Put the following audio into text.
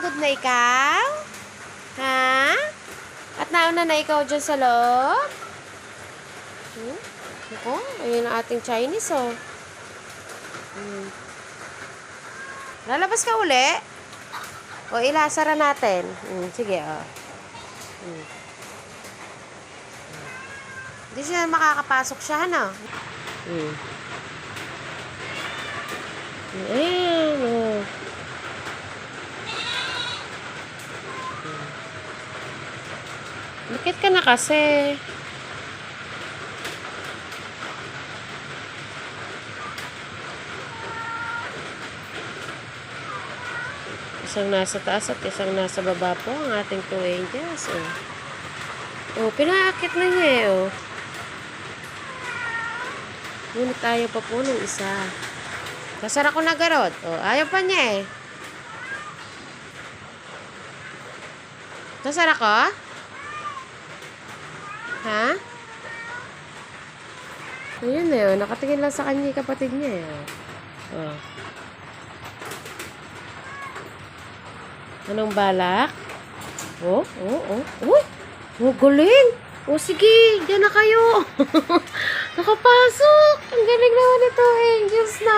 Napapagod na ikaw? Ha? At nauna na ikaw dyan sa loob? Hmm? Ako, ayun ang ating Chinese, oh. Hmm. Lalabas ka uli? O ilasara natin? Hmm, sige, oh. Hmm. Hindi siya makakapasok siya, ano? Hmm. Ayan, oh. Bakit ka na kasi? Isang nasa taas at isang nasa baba po ang ating two angels. Oh, oh pinaakit na niya eh. Oh. Ngunit ayaw pa po ng isa. Nasara ko na garot. Oh, ayaw pa niya eh. Nasara ko? Ha? Ayun eh, oh. nakatingin lang sa kanya kapatid niya eh. Oh. Anong balak? Oh, oh, oh. Uy! Oh, galing! Oh, sige, dyan na kayo. Nakapasok! Ang galing naman ito, angels na.